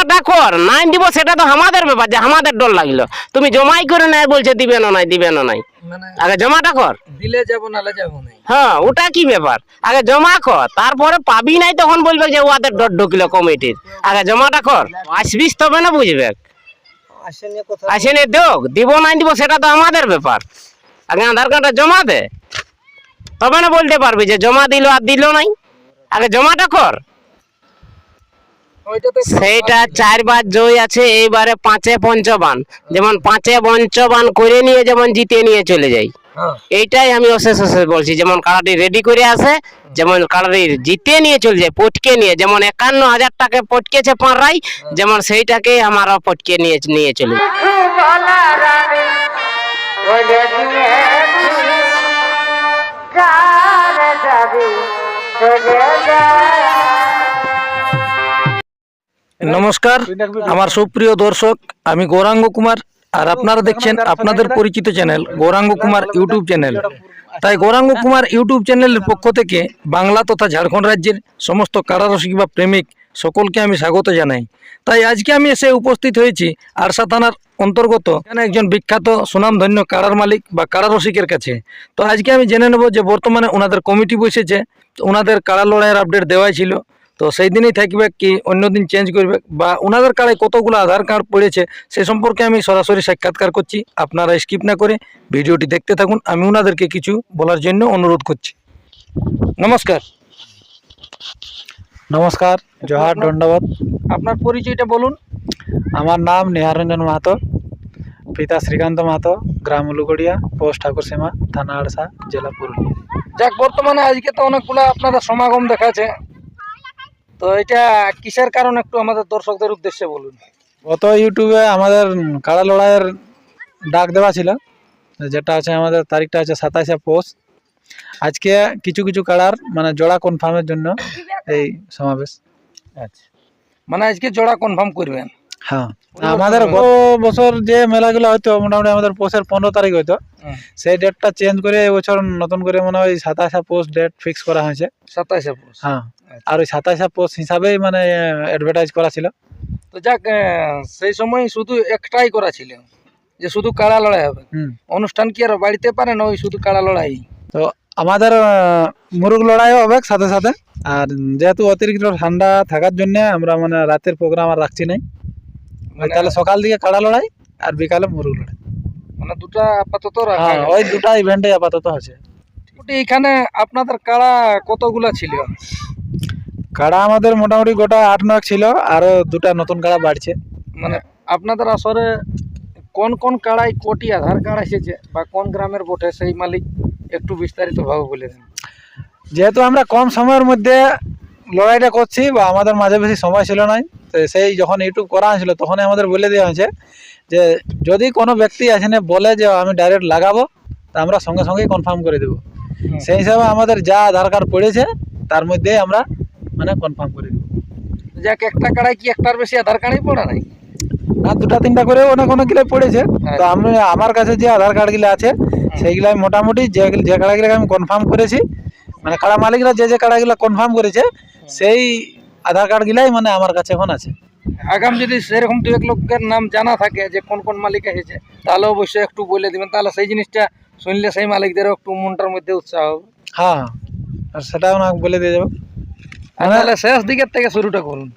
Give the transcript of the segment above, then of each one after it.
জমাটা কর নাই দিব সেটা তো আমাদের ব্যাপার যে আমাদের ডর লাগল। তুমি জমাই করে নাই বলছে দিবে না নাই দিবে না নাই। মানে আগে জমাটা কর। দিলে যাব নালে যাব না হ্যাঁ ওটা কি ব্যাপার? আগে জমা কর তারপরে পাবি নাই তখন বলবে যে ওদের ডর ঢুকলো কমিটির। আগে জমাটা কর আসবিস তবে না বুঝবে। আসেনি কথা আসেনি দেখ দিব নাই দিব সেটা তো আমাদের ব্যাপার। আগে আধার কার্ডটা জমা দে। তবে না বলতে পারবি যে জমা দিল আর দিল নাই। আগে জমাটা কর। সেইটা চারবার জয় আছে এইবারে পাঁচে পঞ্চবান। যেমন পাঁচে পঞ্চবান করে নিয়ে যেমন জিতে নিয়ে চলে যাই। হ্যাঁ। এইটাই আমি অশেষ অশেষ বলছি যেমন কাড়াটি রেডি করে আসে যেমন কাড়াটি জিতে নিয়ে চলে যায় পটকে নিয়ে যেমন একান্ন হাজার টাকা পটকেছে পাঁড়াই যেমন সেইটাকে আমারও পটকে নিয়ে নিয়ে চলে যায়। নমস্কার, আমার সুপ্রিয় দর্শক, আমি গৌরাঙ্গ কুমার, আর আপনারা দেখছেন আপনাদের পরিচিত channel, Gouranga Kumar YouTube channel. তাই গৌরাঙ্গ কুমার ইউটিউব চ্যানেলের পক্ষ থেকে বাংলা তথা ঝাড়খণ্ড রাজ্যের সমস্ত কারারসিক বা প্রেমিক সকলকে আমি স্বাগত জানাই। তাই আজকে আমি এসে উপস্থিত হয়েছি আরসা থানার অন্তর্গত এখানে একজন বিখ্যাত সুনামধন্য কারার মালিক বা কারারসিকের কাছে। তো আজকে আমি জেনে নেব যে বর্তমানে ওনাদের কমিটি বসেছে ওনাদের কারা লড়াইয়ের আপডেট দেওয়াই ছিল। তো সেই দিনই থাকবে কি অন্য দিন চেঞ্জ করবে বা ওনাদের কার্ডে কতগুলো আধার কার্ড পড়েছে সে সম্পর্কে আমি সরাসরি সাক্ষাৎকার করছি আপনারা স্কিপ না করে ভিডিওটি দেখতে থাকুন আমি ওনাদেরকে কিছু বলার জন্য অনুরোধ করছি। নমস্কার। নমস্কার জোহার দণ্ডবত আপনার পরিচয়টা বলুন। আমার নাম নেহারঞ্জন মাহাতো পিতা শ্রীকান্ত মাহাতো গ্রাম উলুগড়িয়া পোস্ট ঠাকুরসীমা থানা আড়সা জেলা পুরুলিয়া। যাক বর্তমানে আজকে তো অনেকগুলো আপনারা সমাগম দেখাচ্ছে। তো এটা কিসের কারণ একটু আমাদের দর্শকদের উদ্দেশ্যে বলুন? গত ইউটিউবে আমাদের কাড়া লড়াইয়ের ডাক দেওয়া ছিল যেটা আছে আমাদের তারিখটা আছে সাতাশে পৌষ। আজকে কিছু কিছু কাড়ার মানে জোড়া কনফার্মের জন্য এই সমাবেশ। আচ্ছা। মানে আজকে জোড়া কনফার্ম করবেন? হ্যাঁ। আমাদের গত বছর যে মেলাগুলো হয়তো মোটামুটি আমাদের পৌষের পনেরো তারিখ হয়তো সেই ডেটটা চেঞ্জ করে এবছর নতুন করে মনে হয় সাতাশে পোস্ট ডেট ফিক্স করা হয়েছে। সাতাইশে পৌষ। হ্যাঁ। আর ওই সাতাশে পোস্ট হিসাবেই মানে অ্যাডভার্টাইজ করা ছিল। তো যাক সেই সময় শুধু একটাই করা ছিল যে শুধু কাড়া লড়াই হবে। অনুষ্ঠান কি আর বাড়িতে পারে না ওই শুধু কাড়া লড়াই? তো আমাদের মুরগ লড়াইও হবে সাথে সাথে। আর যেহেতু অতিরিক্ত ঠান্ডা থাকার জন্য আমরা মানে রাতের প্রোগ্রাম আর রাখছি নাই। মানে- তাহলে সকাল দিকে কাড়া লড়াই আর বিকালে মুরগ লড়াই। মানে দুটা আপাতত রাখা হ্যাঁ ওই দুটা ইভেন্টে আপাতত আছে এখানে আপনাদের কাড়া কতগুলা ছিল? কাড়া আমাদের মোটামুটি গোটা আট নয় ছিল আরও দুটা নতুন কাড়া বাড়ছে। মানে আপনাদের আসরে কোন কোন কাড়াই কোটি আধার কার্ড এসেছে বা কোন গ্রামের বটে সেই মালিক একটু বিস্তারিত ভাবে বলে দেন। যেহেতু আমরা কম সময়ের মধ্যে লড়াইটা করছি বা আমাদের মাঝে বেশি সময় ছিল না তো সেই যখন ইউটিউব করা হয়েছিল তখনই আমাদের বলে দেওয়া হয়েছে যে যদি কোনো ব্যক্তি আসেনে বলে যে আমি ডাইরেক্ট লাগাবো তা আমরা সঙ্গে সঙ্গেই কনফার্ম করে দেবো। সেই হিসাবে আমাদের যা আধার কার্ড পড়েছে তার মধ্যেই আমরা মানে কনফার্ম করে দেবো। যাক একটা কাড়াই কি একটার বেশি আধার কার্ডই পড়া নাই? আর দুটা তিনটা করে অনেক অনেকগুলো পড়েছে। তো আমি আমার কাছে যে আধার কার্ডগুলো আছে সেইগুলো আমি মোটামুটি যে যে কাড়াগুলোকে আমি কনফার্ম করেছি মানে কাড়া মালিকরা যে যে কাড়াগুলো কনফার্ম করেছে সেই আধার কার্ডগুলাই মানে আমার কাছে এখন আছে। আগাম যদি সেরকম দু এক লোকের নাম জানা থাকে যে কোন কোন মালিক এসেছে তাহলে অবশ্যই একটু বলে দিবেন। তাহলে সেই জিনিসটা শুনলে সেই মালিকদেরও একটু মনটার মধ্যে উৎসাহ হবে। হ্যাঁ হ্যাঁ। আর সেটাও না বলে দিয়ে যাব। তাহলে শেষ দিকের থেকে শুরুটা করুন।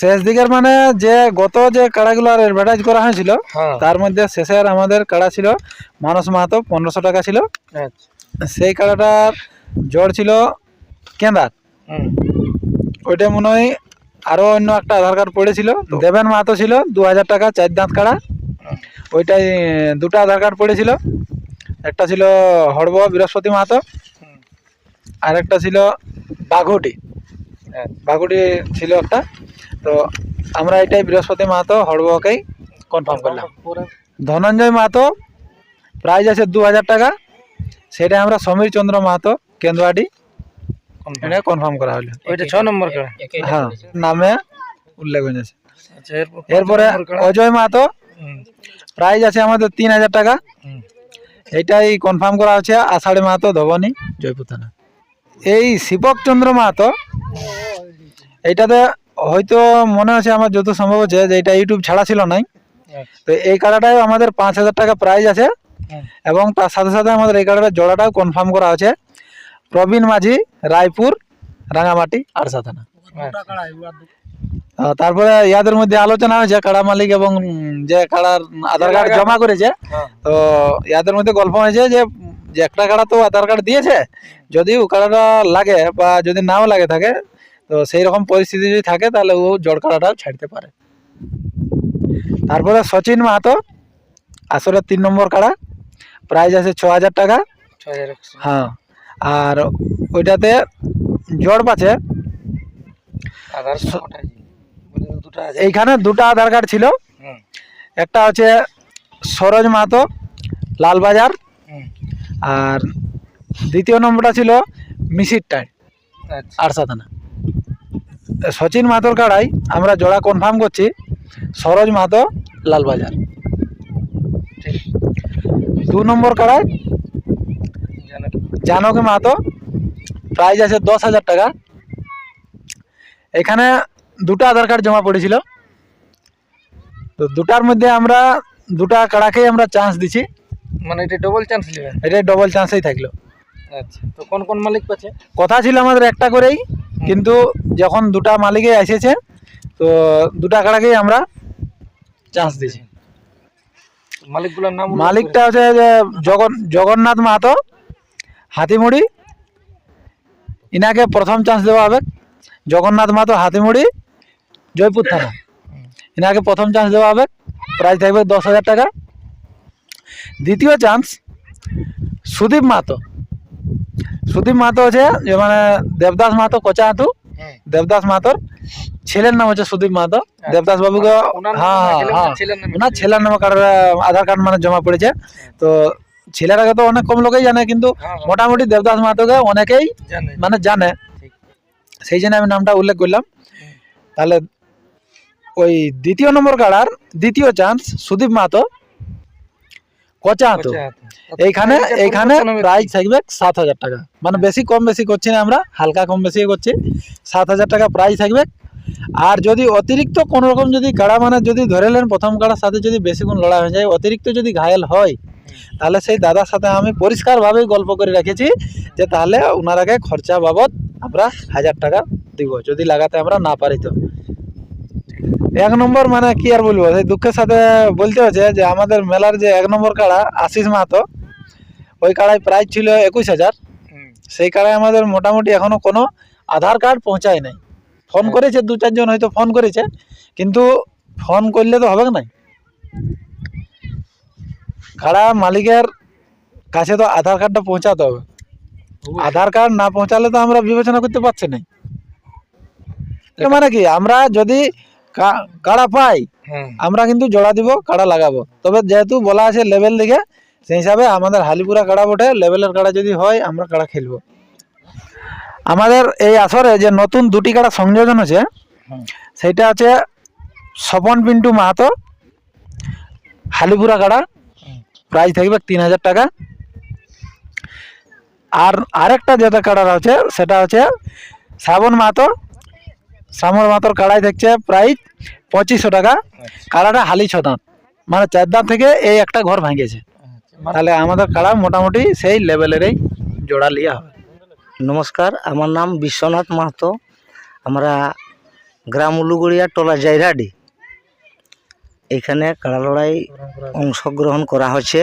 শেষ দিকের মানে যে গত যে কাড়াগুলো আর অ্যাডভার্টাইজ করা হয়েছিল হ্যাঁ। তার মধ্যে শেষের আমাদের কাড়া ছিল মানস মাহাতো পনেরোশো টাকা ছিল। আচ্ছা। সেই কাড়াটার জ্বর ছিল কেন্দার ওইটা মনে হয় আরও অন্য একটা আধার কার্ড পড়েছিল। দেবেন মাহাতো ছিল দু হাজার টাকা চার দাঁত কাড়া। ওইটাই দুটো আধার কার্ড পড়েছিল। একটা ছিল হড়ব বৃহস্পতি মাহাতো। আর একটা ছিল বাঘুটি। আচ্ছা। বাঘুটি ছিল একটা। তো আমরা এটাই বৃহস্পতি মাহাতো হড়বকেই কনফার্ম করলাম। ধনঞ্জয় মাহাতো প্রাইজ আছে দু হাজার টাকা। সেটা আমরা সমীর চন্দ্র মাহাতো কেন্দুয়াটি এটা কনফার্ম করা হলো। ওইটা ছ নম্বর হ্যাঁ নামে উল্লেখ হয়েছে। আচ্ছা এরপর? অজয় মাহাতো প্রাইজ আছে আমাদের তিন হাজার টাকা। এটাই কনফার্ম করা হচ্ছে আষাঢ়ি মাহাতো ধবনী জয়পুর থানা। এই শিবক চন্দ্র মাহাতো এইটাতে হয়তো মনে হচ্ছে আমার যত সম্ভব হচ্ছে যে এটা ইউটিউব ছাড়া ছিল নাই। তো এই কাড়াটাও আমাদের পাঁচ হাজার টাকা প্রাইজ আছে এবং তার সাথে সাথে আমাদের এই কাড়াটার জোড়াটাও কনফার্ম করা আছে। প্রবীণ মাঝি রায়পুর রাঙামাটি আর আহ, তারপরে ইয়াদের মধ্যে আলোচনা হয়েছে কাড়া মালিক এবং যে কাড়ার আধার কার্ড জমা করেছে। হ্যাঁ। তো ইয়াদের মধ্যে গল্প হয়েছে যে যে একটা কাড়া তো আধার কার্ড দিয়েছে যদি ও কাড়াটা লাগে বা যদি নাও লাগে থাকে তো সেই রকম পরিস্থিতি যদি থাকে তাহলে ও জড় কাড়াটাও ছাড়তে পারে। তারপরে সচিন মাহাতো আসলে তিন নম্বর কাড়া প্রাইজ আছে ছ হাজার টাকা। হ্যাঁ আর ওইটাতে জড় পাচ্ছে দুটো এইখানে দুটো আধার কার্ড ছিল। একটা হচ্ছে সরোজ মাহাতো লালবাজার। আর দ্বিতীয় নম্বরটা ছিল মিসিরটায় আচ্ছা। আরসা থানা সচিন মাহাতোর কাড়াই আমরা জোড়া কনফার্ম করছি সরোজ মাহাতো লালবাজার। দু নম্বর কাড়াই জানো জানকী মাহাতো প্রাইজ আছে দশ হাজার টাকা। এখানে দুটো আধার কার্ড জমা পড়েছিল। তো দুটার মধ্যে আমরা দুটা কাড়াকেই আমরা চান্স দিছি। মানে এটা ডবল চান্স এটাই ডবল চান্সেই থাকল। আচ্ছা তো কোন কোন মালিক পাচ্ছে? কথা ছিল আমাদের একটা করেই কিন্তু যখন দুটা মালিকে এসেছে তো দুটা কাড়াকেই আমরা চান্স দিছি মালিকগুলোর নাম মালিকটা হচ্ছে জগন জগন্নাথ মাহাতো হাতিমুড়ি ইনাকে প্রথম চান্স দেওয়া হবে। জগন্নাথ মাহাতো হাতিমুড়ি জয়পুর থানা। ইনাকে প্রথম চান্স দেওয়া হবে। প্রাইজ থাকবে দশ হাজার টাকা। দ্বিতীয় চান্স সুদীপ মাহাতো। সুদীপ মাহাতো আছে যে মানে দেবদাস মাহাতো কোচা হাতু দেবদাস মাহাতোর ছেলের নাম হচ্ছে সুদীপ মাহাতো। দেবদাস বাবুকে হ্যাঁ না হ্যাঁ। হ্যাঁ ওনার ছেলের নামে নামে কার্ড আধার কার্ড মানে জমা পড়েছে। তো ছেলেরাকে তো অনেক কম লোকেই জানে কিন্তু হ্যাঁ, হ্যাঁ, মোটামুটি দেবদাস মাহাতোকে অনেকেই মানে জানে। সেই জন্য আমি নামটা উল্লেখ করলাম। তাহলে ওই দ্বিতীয় নম্বর কার্ডার দ্বিতীয় চান্স সুদীপ মাহাতো। কচা হাতো। এইখানে এইখানে প্রাইস থাকবে সাত হাজার টাকা। মানে বেশি কম বেশি করছি না আমরা হালকা কম বেশি করছি। সাত হাজার টাকা প্রাইস থাকবে। আর যদি অতিরিক্ত কোনো রকম যদি কাড়া মানে যদি ধরে নেন প্রথম কাড়ার সাথে যদি বেশি কোন লড়াই হয়ে যায় অতিরিক্ত যদি ঘায়েল হয় তাহলে সেই দাদার সাথে আমি পরিষ্কারভাবেই গল্প করে রেখেছি যে তাহলে ওনারাকে খরচা বাবদ আমরা হাজার টাকা দিব যদি লাগাতে আমরা না পারি তো। এক নম্বর মানে কি আর বলব? সেই দুঃখের সাথে বলতে হচ্ছে যে আমাদের মেলার যে এক নম্বর কাড়া আশিস মাহাতো ওই কাড়ায় প্রাইস ছিল একুশ হাজার। সেই কাড়ায় আমাদের মোটামুটি এখনও কোনো আধার কার্ড পৌঁছায় নাই। ফোন করেছে দু চারজন হয়তো ফোন করেছে কিন্তু ফোন করলে তো হবে না কাড়া মালিকের কাছে তো আধার কার্ডটা পৌঁছাতে হবে। আধার কার্ড না পৌঁছালে তো আমরা বিবেচনা করতে পারছি না মানে কি আমরা যদি কাড়া পাই হ্যাঁ। আমরা কিন্তু জোড়া দিব কাড়া লাগাবো। তবে যেহেতু বলা আছে লেভেল দেখে সেই হিসাবে আমাদের হালিপুরা কাড়া বটে লেভেলের কাড়া যদি হয় আমরা কাড়া খেলব। আমাদের এই আসরে যে নতুন দুটি কাড়া সংযোজন হচ্ছে সেটা হচ্ছে স্বপন পিন্টু মাহাতো হালিপুরা কাড়া প্রাইস থাকবে তিন হাজার টাকা। আর আরেকটা যেটা কাড়া আছে সেটা হচ্ছে শ্রাবণ মাহাতো শ্রাবণ মাহাতোর কাড়াই দেখছে প্রায় পঁচিশশো টাকা। কাড়াটা হালি ছ দাঁত মানে চার দাঁত থেকে এই একটা ঘর ভাঙিয়েছে। আচ্ছা, তাহলে আমাদের কাড়া মোটামুটি সেই লেভেলেরই জোড়া লিয়া হবে। নমস্কার আমার নাম বিশ্বনাথ মাহাতো। আমরা গ্রাম উলুগড়িয়া টোলা জাইরাডি। এখানে কাড়া লড়াই অংশগ্রহণ করা হচ্ছে।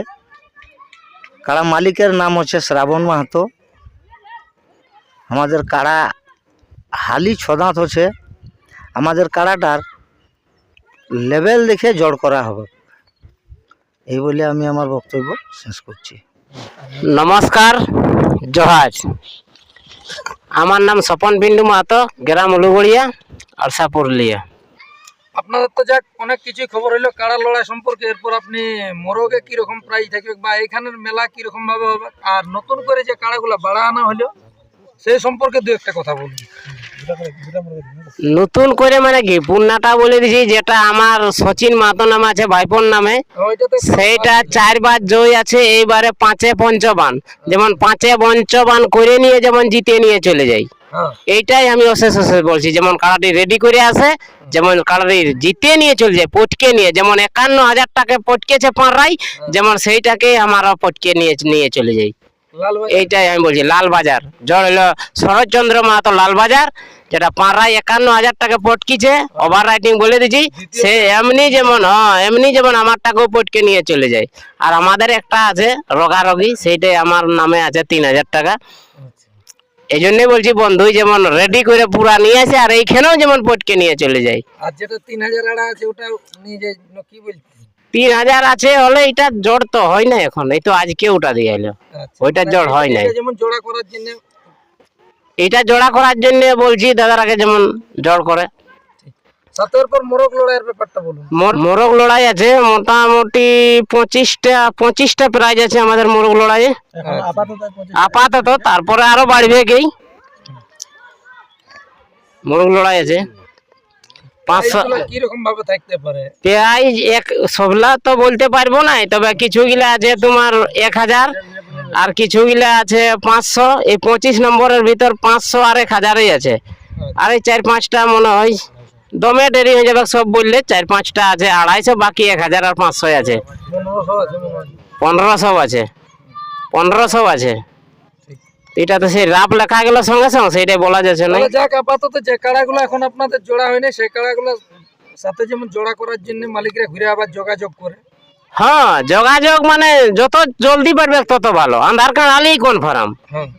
কাড়া মালিকের নাম হচ্ছে শ্রাবণ মাহাতো। আমাদের কাড়া হালি ছদাঁত হচ্ছে আমাদের কাড়াটার লেভেল দেখে জড় করা হবে। এই বলে আমি আমার বক্তব্য শেষ করছি। নমস্কার জহাজ। আমার নাম স্বপন বিন্দু মাহাতো গ্রাম উলুগড়িয়া আরসা পুরুলিয়া আপনাদের তো যাক অনেক কিছুই খবর হইল। কাড়া লড়াই সম্পর্কে এরপর আপনি মোরগে কি রকম প্রাইস থাকবে বা এখানের মেলা কি রকম ভাবে হবে? আর নতুন করে যে কাড়াগুলা বাড়া আনা হলো সেই সম্পর্কে দু একটা কথা বলুন। নতুন করে মানে কি? পুন্নাটা বলে দিছি যেটা আমার সচিন মাহাতো নাম আছে ভাইপোর নামে। সেইটা চারবার জয় আছে এইবারে পাঁচে পঞ্চবান। যেমন পাঁচে পঞ্চবান করে নিয়ে যেমন জিতে নিয়ে চলে যাই। হ্যাঁ। এইটাই আমি অশেষ অশেষ বলছি যেমন কাড়াটি রেডি করে আসে যেমন কাড়াটি জিতে নিয়ে চলে যায় পটকে নিয়ে। যেমন একান্ন হাজার টাকা পটকেছে পাঁড়াই যেমন সেইটাকে আমারও পটকে নিয়ে নিয়ে চলে যাই। এইটাই আমি বলছি লালবাজার। জল হলো শরৎচন্দ্র মাহাতো লালবাজার। যেটা পাঁড়াই একান্ন হাজার টাকা পটকিছে ওভার রাইটিং বলে দিছি সে এমনি যেমন হ্যাঁ এমনি যেমন আমার টাকাও পটকে নিয়ে চলে যায়। আর আমাদের একটা আছে রোগারোগী সেইটাই আমার নামে আছে তিন হাজার টাকা। এই জন্যই বলছি বন্ধু যেমন রেডি করে পুরা নিয়ে আসে আর এইখানেও যেমন পটকে নিয়ে চলে যায়। আর যেটা তিন হাজার আছে ওটা নিয়ে না কি বলছি তিন হাজার আছে হলে এটা জোর তো হয় না এখন এই তো আজকে ওটা দিয়ে এলো আচ্ছা, ওইটা জোড় হয় নাই। যেমন জোড়া করার জন্য এটা জোড়া করার জন্য বলছি দাদার আগে যেমন জড় করে। সাতের মোরগ লড়াইয়ের ব্যাপারটা বলুন। মোর- মোরগ লড়াই আছে মোটামুটি পঁচিশটা পঁচিশটা প্রাইজ আছে আমাদের মোরগ লড়াইয়ে। আপাতত তারপরে আরও বাড়বে গেই মোরগ লড়াই আছে। পাঁচশো কীরকম ভাবে থাকতে পারে? প্রাইজ এক সবলা তো বলতে পারব না তবে কিছু গিলা আছে তোমার এক হাজার। আর কিছু গিলা আছে পাঁচশো, এই পঁচিশ নম্বরের ভিতর পাঁচশো আর এক হাজারই আছে। আর এই চার পাঁচটা মনে হয় দমে দেরি হয়ে যাবে, সব বললে চার পাঁচটা আছে, আড়াইশো, বাকি এক হাজার আর পাঁচশো আছে। পনেরোশো আছে পনেরোশো আছে। এটা তো সেই রাপ লেখা গেল সঙ্গে সঙ্গে, সেইটাই বলা যাচ্ছে না। যাক, আপাতত যে কাড়াগুলো এখন আপনাদের জোড়া হয়নি, সেই কাড়াগুলো সাথে যেমন জোড়া করার জন্য মালিকরা ঘুরে আবার যোগাযোগ করে। হ্যাঁ যোগাযোগ মানে যত জলদি পারবে তত ভালো। আধার কার্ড আলেই কনফার্ম হ্যাঁ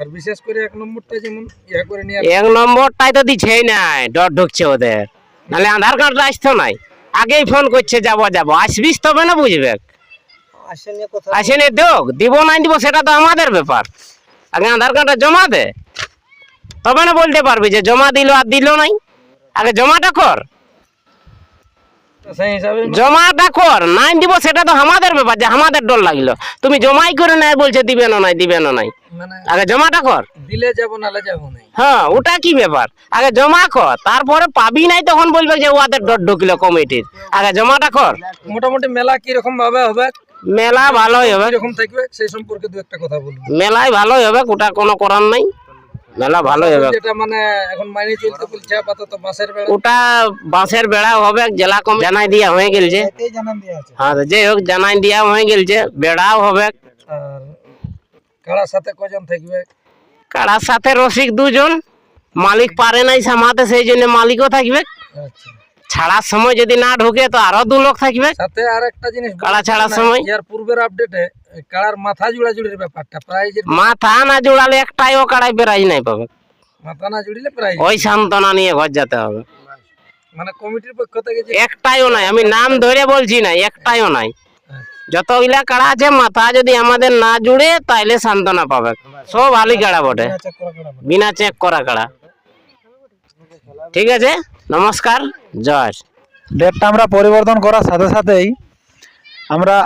আর বিশেষ করে এক নম্বরটা যেমন ইয়া করে নিয়ে এক নম্বরটাই তো দিছেই নাই ডর ঢুকছে ওদের। নাহলে আধার কার্ড আসতো নাই। আগেই ফোন করছে যাব যাব। আসবিস তবে না বুঝবে? আসেনি দেখ দিব নাই দিব সেটা তো আমাদের ব্যাপার। আগে আধার কার্ডটা জমা দে। তবে না বলতে পারবি যে জমা দিল আর দিল নাই। আগে জমাটা কর। জমাটা কর নাই দিব সেটা তো আমাদের ব্যাপার যে আমাদের ডর লাগল। তুমি জমাই করে নাই বলছে দিবে না নাই দিবে না নাই। মানে আগে জমাটা কর দিলে যাব নালে যাব নাই। হ্যাঁ ওটা কি ব্যাপার? আগে জমা কর তারপরে পাবি নাই তখন বলবে যে ওদের ডর ঢুকলো কমিটির। আগে জমাটা কর মোটামুটি মেলা কীরকম ভাবে হবে? মেলা ভালোই হবে। কীরকম থাকবে? সেই সম্পর্কে দু একটা কথা বলুন মেলায় ভালোই হবে ওটা কোনো করার নাই। মেলা ভালো হবে। যেটা মানে এখন মাইনে চলতে বলছে আপাতত বাসের বেড়া। ওটা বাঁশের বেড়া হবে জেলা কম জানাই দিয়া হয়ে গেলছে। হ্যাঁ যে হোক জানাই দিয়া হয়ে গেলছে বেড়াও হবে। আর কাড়ার সাথে কজন থাকবে? কারার সাথে রসিক দুজন মালিক পারে নাই সামাতে সেই জন্য মালিকও থাকবে। আচ্ছা। ছাড়ার সময় যদি না ঢুকে তো আরও দু লোক থাকবে। সাথে আর একটা জিনিস কাড়া ছাড়ার সময়? ইয়ার পূর্বের আপডেটে কাড়ার মাথা জুড়া জুড়ির ব্যাপারটা প্রাইজের মাথা না জোড়ালে একটাই ও কাড়াই প্রাইজ নাই পাবে। মাথা না জুড়িলে প্রাইজ ওই সান্ত্বনা নিয়ে ঘর যেতে হবে। মানে কমিটির পক্ষ থেকে যে একটাইও নাই আমি নাম ধরে বলছি না একটাইও নাই। যতগুলা কাড়া আছে মাথা যদি আমাদের না জুড়ে তাইলে সান্ত্বনা পাবে। সব আলি কাড়া বটে। বিনা চেক করা কাড়া। ঠিক আছে? নমস্কার। জয়। ডেটটা আমরা পরিবর্তন করার সাথে সাথেই আমরা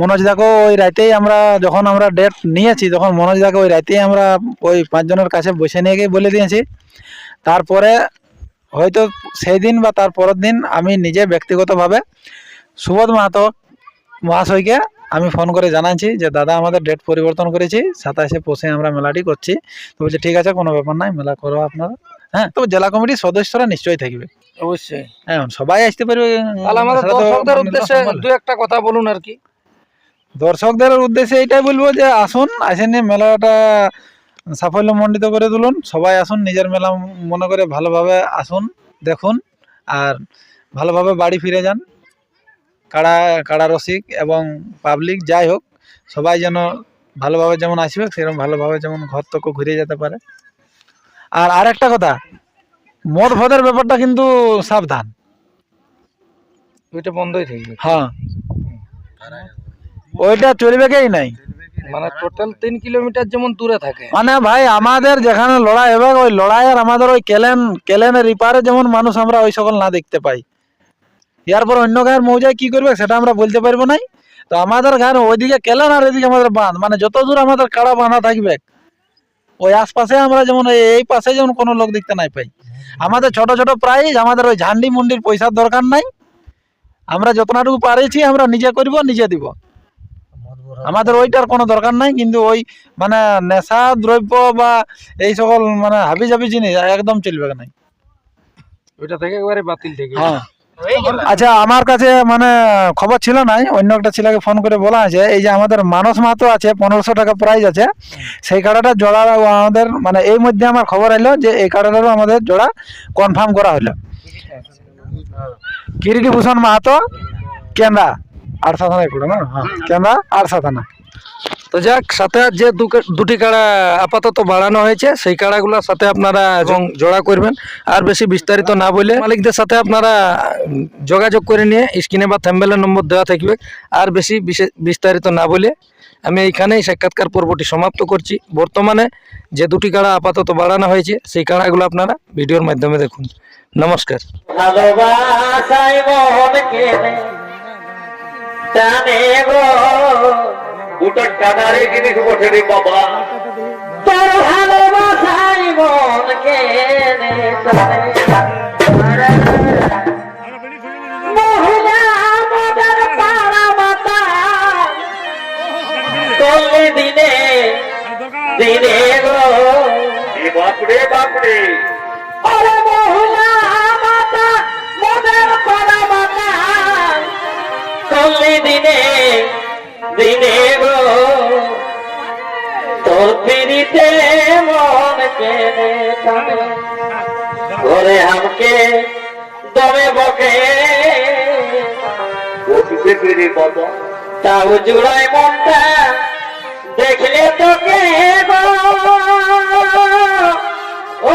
মনোজদাকেও ওই রাতেই আমরা যখন আমরা ডেট নিয়েছি, তখন মনোজদাকে ওই রাতেই আমরা ওই পাঁচজনের কাছে বসে নিয়ে গিয়ে বলে দিয়েছি। তারপরে হয়তো সেই দিন বা তার পরের দিন আমি নিজে ব্যক্তিগতভাবে সুবোধ মাহাতো মহাশয়কে আমি ফোন করে জানাচ্ছি যে, দাদা, আমাদের ডেট পরিবর্তন করেছি, সাতাশে পৌষে আমরা মেলাটি করছি। তো বলছে, ঠিক আছে, কোনো ব্যাপার নাই, মেলা করো আপনারা। হ্যাঁ তো জেলা কমিটির সদস্যরা নিশ্চয়ই থাকবে। অবশ্যই। হ্যাঁ সবাই আসতে পারবে। তাহলে আমাদের দর্শকদের উদ্দেশ্যে দু একটা কথা বলুন আর কি। দর্শকদের উদ্দেশ্যে এটাই বলব যে আসুন আসেন মেলাটা সাফল্যমণ্ডিত করে তুলুন। সবাই আসুন নিজের মেলা মনে করে ভালোভাবে আসুন দেখুন আর ভালোভাবে বাড়ি ফিরে যান। কাড়া কাড়া রসিক এবং পাবলিক যাই হোক সবাই যেন ভালোভাবে যেমন আসবে সেরকম ভালোভাবে যেমন ঘর তক ঘুরে যেতে পারে। আর আরেকটা কথা মদ ফদের ব্যাপারটা কিন্তু সাবধান। ওইটা বন্ধই থাকবে হ্যাঁ। ওইটা চলবেকেই নাই? মানে টোটাল তিন কিলোমিটার যেমন দূরে থাকে। মানে ভাই আমাদের যেখানে লড়াই হবে ওই লড়াইয়ের আমাদের ওই কেলেন কেলেনের ইপারে যেমন মানুষ আমরা ওই সকল না দেখতে পাই। ইয়ার পর অন্য গায়ের মৌজায় কি করবে সেটা আমরা বলতে পারব নাই। তো আমাদের গায়ের ওইদিকে কেলেন আর এদিকে আমাদের বাঁধ। মানে যত দূর আমাদের কাড়া বাঁধা থাকবে ওই আশপাশে আমরা যেমন এই- পাশে যেমন কোনো লোক দেখতে নাই পাই। আমাদের ছোট ছোট প্রাইজ আমাদের ওই ঝান্ডি মুন্ডির পয়সার দরকার নাই। আমরা যতনাটুকু পারেছি আমরা নিজে করব নিজে দিব। আমাদের ওইটার কোনো দরকার নাই কিন্তু ওই মানে নেশা দ্রব্য বা এই সকল মানে হাবি জাবি জিনিস একদম চলবে না ওইটা থেকে একবারে বাতিল থেকে। হ্যাঁ। আচ্ছা আমার কাছে মানে খবর ছিল নাই অন্য একটা ছেলেকে ফোন করে বলা আছে এই যে আমাদের মানস মাহাতো আছে, পনেরোশো টাকা প্রাইজ আছে, সেই কাড়াটা জোড়া আমাদের মানে এই মধ্যে আমার খবর এলো যে এই কাড়াটারও আমাদের জোড়া কনফার্ম করা হলো। কিরিটি ভূষণ মাহাতো কেন্দ্রা আটসা থানা এগুলো না? হ্যাঁ কেন্দ্রা তো যাক, সাথে যে দুটি কাড়া আপাতত বাড়ানো হয়েছে, সেই কাড়াগুলোর সাথে আপনারা জোড়া করবেন। আর বেশি বিস্তারিত না বলে মালিকদের সাথে আপনারা যোগাযোগ করে নিয়ে স্ক্রিনে বা থ্যাম্বেলের নম্বর দেওয়া থাকবে। আর বেশি বিস্তারিত না বলে আমি এইখানেই সাক্ষাৎকার পর্বটি সমাপ্ত করছি। বর্তমানে যে দুটি কাড়া আপাতত বাড়ানো হয়েছে, সেই কাড়াগুলো আপনারা ভিডিওর মাধ্যমে দেখুন। নমস্কার। ভালোবাসাই কেনে জানে গো দুটো কানারে জিনিস বসে রে বাবা। তোর ভালোবাসাই মন কেনে জানে মহিলা মদের পাড়া মাতা। চললে দিনে দিনে গো বাপরে বাপরে। পিড়িতে মন কেনে টানে। ঘরে আমকে দমে বকে। বসে ফিরে কত? তাও জুড়াই মনটা দেখলে তোকে ও,